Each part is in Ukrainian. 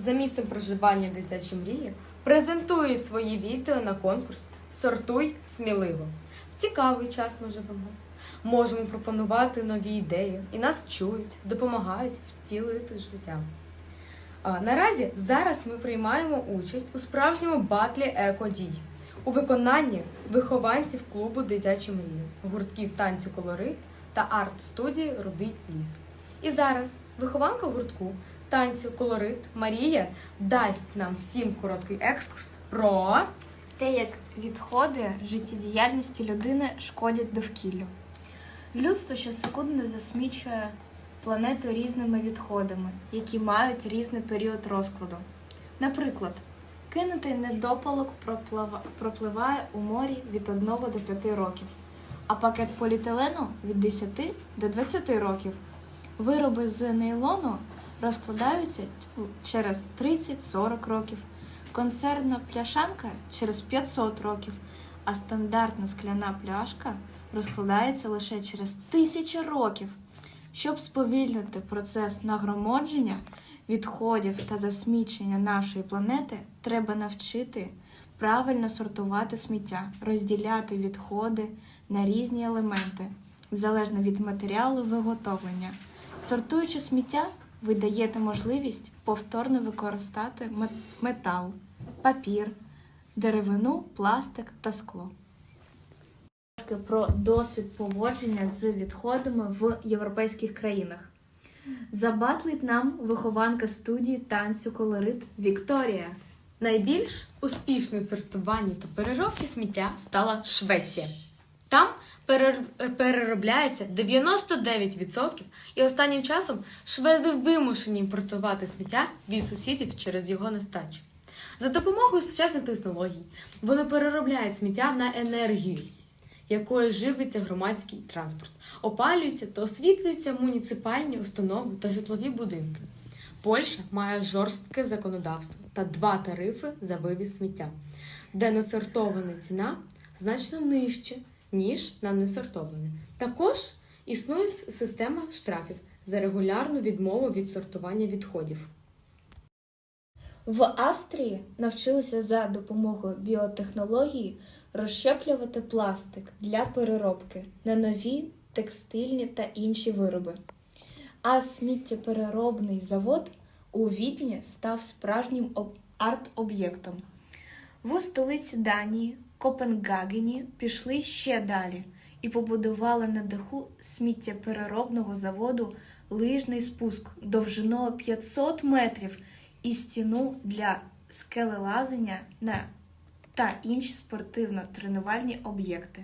за місцем проживання дитячі мрії презентує свої відео на конкурс Сортуй сміливо. В цікавий час ми живемо. Можемо пропонувати нові ідеї, і нас чують, допомагають втілити життя. А, наразі зараз ми приймаємо участь у справжньому батлі екодій у виконанні вихованців клубу Дитячі мрії, гуртків танцю колорит та арт-студії Рудий ліс. І зараз вихованка гуртку танцю колорит Марія дасть нам всім короткий екскурс про Те, як відходи життєдіяльності людини шкодять довкіллю. Людство щосекундно засмічує планету різними відходами, які мають різний період розкладу. Наприклад, кинутий недопалок пропливає у морі від 1 до 5 років, а пакет поліетилену від 10 до 20 років. Вироби з нейлону розкладаються через 30-40 років. Консервна пляшанка через 500 років, а стандартна скляна пляшка розкладається лише через тисячі років. Щоб сповільнити процес нагромодження відходів та засмічення нашої планети, треба навчити правильно сортувати сміття, розділяти відходи на різні елементи, залежно від матеріалу виготовлення. Сортуючи сміття, ви даєте можливість повторно використати метал, папір, деревину, пластик та скло. Про досвід поводження з відходами в європейських країнах. Забатлить нам вихованка студії танцю колорит Вікторія. найбільш успішною сортуванні та переробці сміття стала Швеція. Там переробляється 99%, і останнім часом шведи вимушені імпортувати сміття від сусідів через його нестачу. За допомогою сучасних технологій вони переробляють сміття на енергію, якою живиться громадський транспорт, опалюються та освітлюються муніципальні установи та житлові будинки. Польща має жорстке законодавство та два тарифи за вивіз сміття, де несортована ціна значно нижче, ніж на несортоване. Також існує система штрафів за регулярну відмову від сортування відходів. В Австрії навчилися за допомогою біотехнології розщеплювати пластик для переробки на нові текстильні та інші вироби. А сміттєпереробний завод у Відні став справжнім об- арт-об'єктом. В столиці Данії, Копенгагені, пішли ще далі і побудували на даху сміттєпереробного заводу лижний спуск довжиною 500 метрів і стіну для скелелазення на та інші спортивно-тренувальні об'єкти.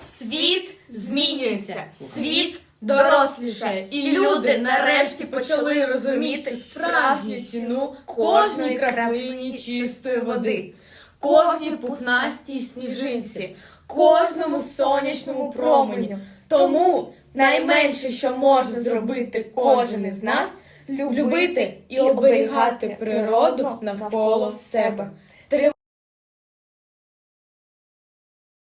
Світ змінюється, світ дорослішає, і люди нарешті почали розуміти справжню ціну кожної краплині чистої води, кожній пухнастій сніжинці, кожному сонячному променю. Тому найменше, що можна зробити кожен із нас, любити і оберігати природу навколо себе.